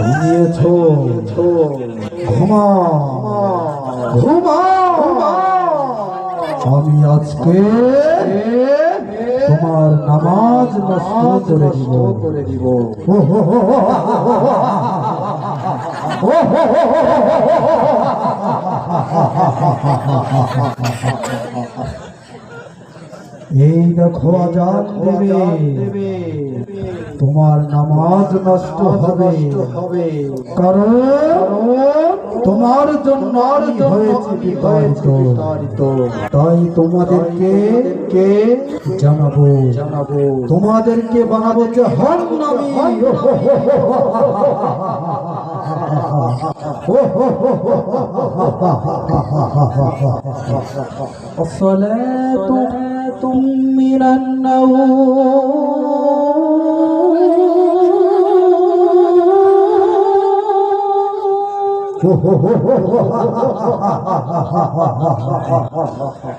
이의 총, 고마, 고마, 밤이 아침에 তোমার নামাজ নষ্ট করে দিব এই দেখো আজাদ দেবে। তোমার নামাজ নষ্ট হবে হবে কারণ তোমার জন্য আমি হয়েছে বিতাড়িত তাই তোমাদেরকে কে জানাবো জানাবো তোমাদেরকে বানাবো জাহান্নামী الصلاة من النوم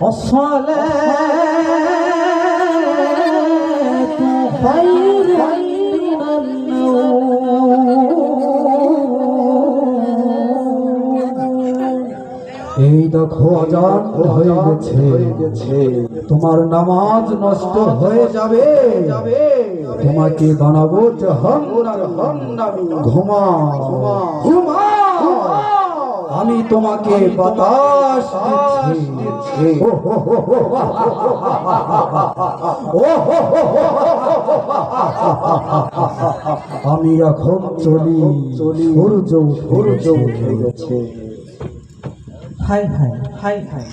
الصلاة خير من النوم এই দেখো হয়ে গেছে তোমার নামাজ নষ্ট হয়ে যাবে তোমাকে বানাবো ঘুমা আমি তোমাকে বাতাস দিচ্ছি আমি এখন চলি চলি সূর্য সূর্য উঠে গেছে হাই হাই হাই হাই।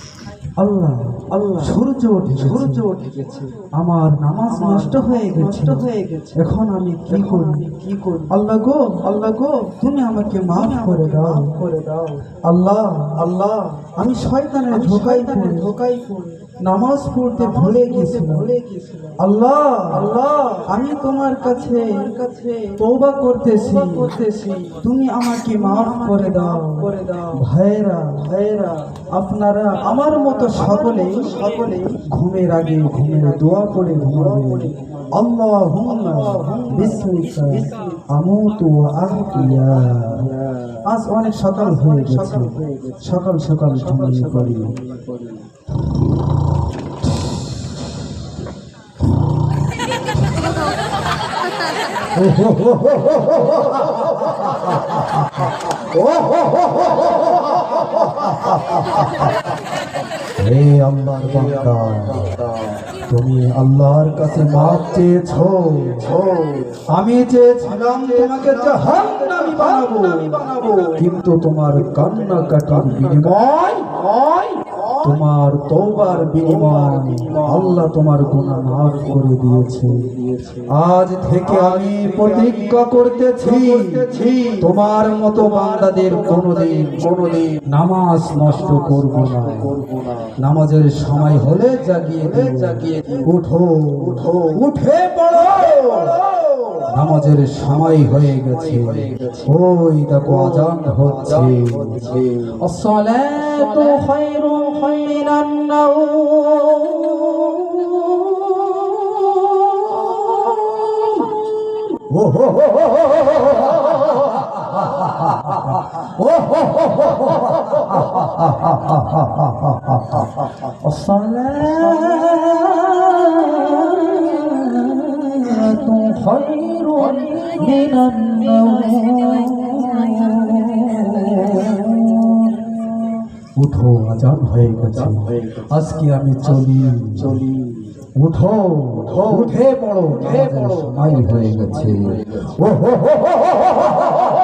আল্লাহ। সূর্য উঠে সূর্য উঠে গেছে। আমার নামাজ নষ্ট হয়ে গেছে। নষ্ট হয়ে গেছে। এখন আমি কি করব? কি করব? আল্লাহ গো আল্লাহ গো তুমি আমাকে মাফ করে দাও। করে দাও। আল্লাহ আল্লাহ আমি শয়তানের ধোকাই পড়ে। ধোকাই পড়ে। নামাজ পড়তে ভুলে গেছি ভুলে গেছি আল্লাহ আল্লাহ আমি তোমার কাছে কাছে তওবা করতেছি। করতেছি। তুমি আমাকে মাফ করে দাও। করে দাও। ভাইরা ভাইরা আপনারা আমার মতো সকলে ঘুমের আগে ঘুমের দোয়া করে আজ অনেক সকাল হয়ে গেছে। সকাল সকাল ঘুমিয়ে পড়ি। হে আল্লাহর বান্দা, তুমি আল্লাহর কাছে মাপ চেয়েছো। আমি চেয়েছিলাম তোমাকে জাহান্নামী বানাবো, কিন্তু তোমার কান্না কাটার বিনিময় তোমার তওবার বিনিময় আল্লাহ তোমার গুনাহ মাফ করে দিয়েছে। আজ থেকে আমি প্রতিজ্ঞা করতেছি, তোমার মতো বান্দাদের কোনোদিন কোনোদিন নামাজ নষ্ট করব না। নামাজের সময় হলে জাগিয়ে। জাগিয়ে উঠো উঠো, উঠে পড়ো। নামাজের সময় হয়ে গেছে ওই দেখো আজান হচ্ছে الصلاة خير من الصلاة خير من উঠো আজান হয়ে গেছে আজকে আমি চলি চলি উঠো উঠে পড়ো উঠে পড়ো সময় হয়ে গেছে ও হো হো হো হো হো হো হো